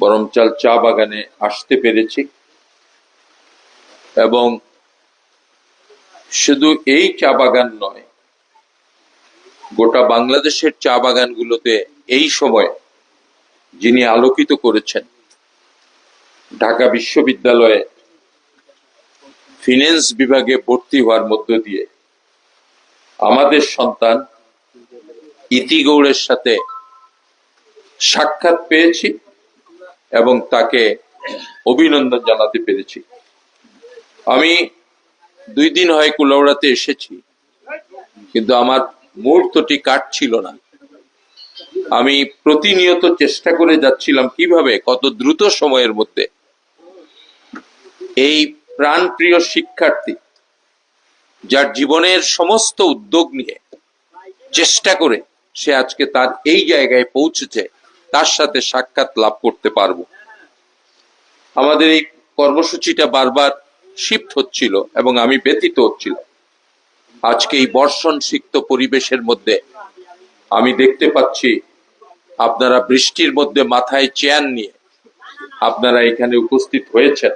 বরমচাল চা বাগানে আসতে পেরেছি। এবং শুধু এই চা বাগান নয়, গোটা বাংলাদেশের চা বাগানগুলোতে এই সময় যিনি আলোকিত করেছেন, ঢাকা বিশ্ববিদ্যালয়ে ফিন্যান্স বিভাগে ভর্তি হওয়ার মধ্য দিয়ে আমাদের সন্তান ইতি গৌড়ের সাথে সাক্ষাৎ পেয়েছি। এবং তাকে অভিনন্দন জানাতে পেরেছি। আমি দুই দিন হয় কুলাউড়াতে এসেছি, কিন্তু আমার মুহূর্তটি কাটছিল না। আমি প্রতিনিয়ত চেষ্টা করে যাচ্ছিলাম কীভাবে, কত দ্রুত সময়ের মধ্যে। এই প্রাণপ্রিয় শিক্ষার্থী, যার জীবনের সমস্ত উদ্যোগ নিয়ে চেষ্টা করে সে আজকে তার এই জায়গায় পৌঁছেছে তার সাথে সাক্ষাৎ লাভ করতে পারব। আমাদের এই কর্মসূচিটা বারবার শিফট হচ্ছিল এবং আমি ব্যতীত হচ্ছিল আজকে এই বর্ষণ সিক্ত পরিবেশের মধ্যে আমি দেখতে পাচ্ছি, আপনারা বৃষ্টির মধ্যে মাথায় চেয়ার নিয়ে আপনারা এখানে উপস্থিত হয়েছেন।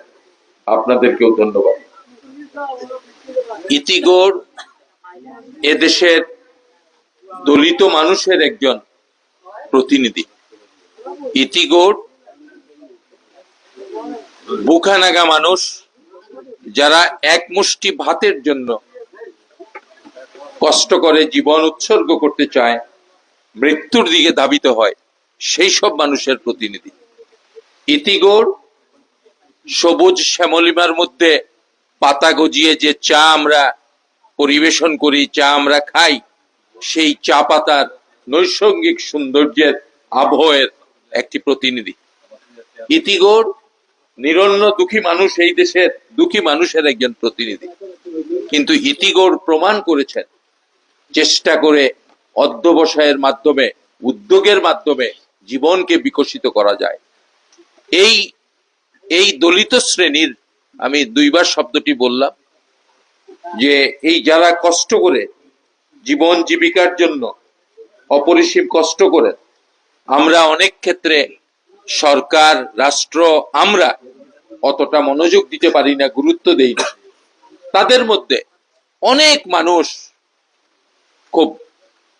আপনাদেরকেও ধন্যবাদ। ইতিগড় এদেশের দলিত মানুষের একজন প্রতিনিধি। ইতিগড় বুখানাগা মানুষ যারা এক মুষ্টি ভাতের জন্য কষ্ট করে জীবন উৎসর্গ করতে চায়, মৃত্যুর দিকে ধাবিত হয়, সেই সব মানুষের প্রতিনিধি। ইতিগড় সবুজ শ্যামলিমার মধ্যে পাতা গজিয়ে যে চা আমরা পরিবেশন করি, চা আমরা খাই, সেই চা পাতার নৈসর্গিক সৌন্দর্যের আবহের একটি প্রতিনিধি। ইতিগড় নিরন্ন দুঃখী মানুষ এই দেশের দুঃখী মানুষের একজন প্রতিনিধি। কিন্তু ইতিগড় প্রমাণ করেছেন, চেষ্টা করে অধ্যবসায়ের মাধ্যমে, উদ্যোগের মাধ্যমে জীবনকে বিকশিত করা যায়। এই এই দলিত শ্রেণির আমি দুইবার শব্দটি বললাম যে এই যারা কষ্ট করে জীবন জীবিকার জন্য অপরিসীম কষ্ট করে আমরা অনেক ক্ষেত্রে সরকার, রাষ্ট্র, আমরা অতটা মনোযোগ দিতে পারি না, গুরুত্ব দেই না। তাদের মধ্যে অনেক মানুষ খুব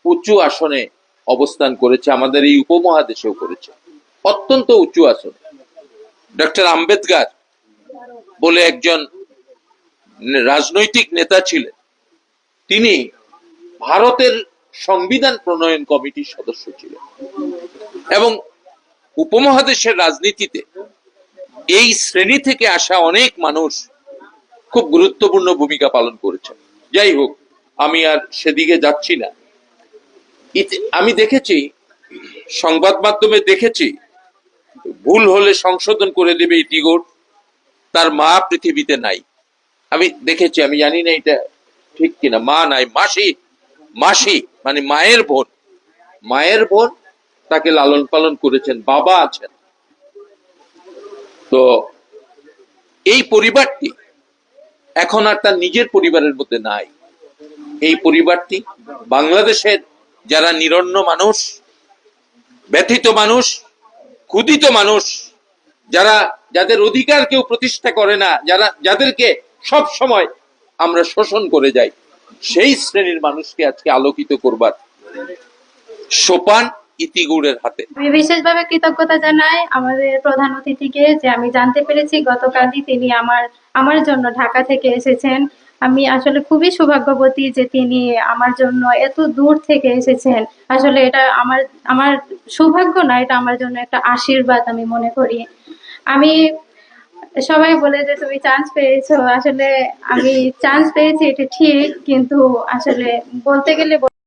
উঁচু আসনে অবস্থান করেছে, আমাদের এই উপমহাদেশেও করেছে। অত্যন্ত উঁচু আসনে। ডক্টর আম্বেদকর বলে একজন রাজনৈতিক নেতা ছিলেন। তিনি ভারতের সংবিধান প্রণয়ন কমিটির সদস্য ছিলেন। এবং উপমহাদেশের রাজনীতিতে এই শ্রেণি থেকে আসা অনেক মানুষ খুব গুরুত্বপূর্ণ ভূমিকা পালন করেছে যাই হোক, আমি আর সেদিকে যাচ্ছি না। আমি দেখেছি, সংবাদ মাধ্যমে দেখেছি, ভুল হলে সংশোধন করে দেবে ইতিগোর তার মা পৃথিবীতে নাই। আমি দেখেছি, আমি জানি না এটা ঠিক কিনা। মা নাই, মাসি মাসি মানে মায়ের বোন। মায়ের বোন তাকে লালন পালন করেছেন, বাবা আছেন। তো এই পরিবারটি এখন আর তার নিজের পরিবারের মধ্যে নাই। এই পরিবারটি বাংলাদেশের যারা নিরন্ন মানুষ, ব্যথিত মানুষ ক্ষুদিত মানুষ, যারা, যাদের অধিকার কেউ প্রতিষ্ঠা করে না, যারা, যাদেরকে সব সময় আমরা শোষণ করে যাই, সেই শ্রেণির মানুষকে আজকে আলোকিত করবার সোপান ইতিগুড়ের হাতে। আমি বিশেষভাবে কৃতজ্ঞতা জানাই আমাদের প্রধান অতিথিকে যে আমি জানতে পেরেছি গতকালই তিনি আমার আমার জন্য ঢাকা থেকে এসেছেন। আমি আসলে খুবই সৌভাগ্যবতী যে তিনি আমার জন্য এত দূর থেকে এসেছেন। আসলে এটা আমার আমার সৌভাগ্য না, এটা আমার জন্য একটা আশীর্বাদ আমি মনে করি। আমি সবাই বলে যে তুমি চান্স পেয়েছ। আসলে আমি চান্স পেয়েছি, এটা ঠিক, কিন্তু আসলে বলতে গেলে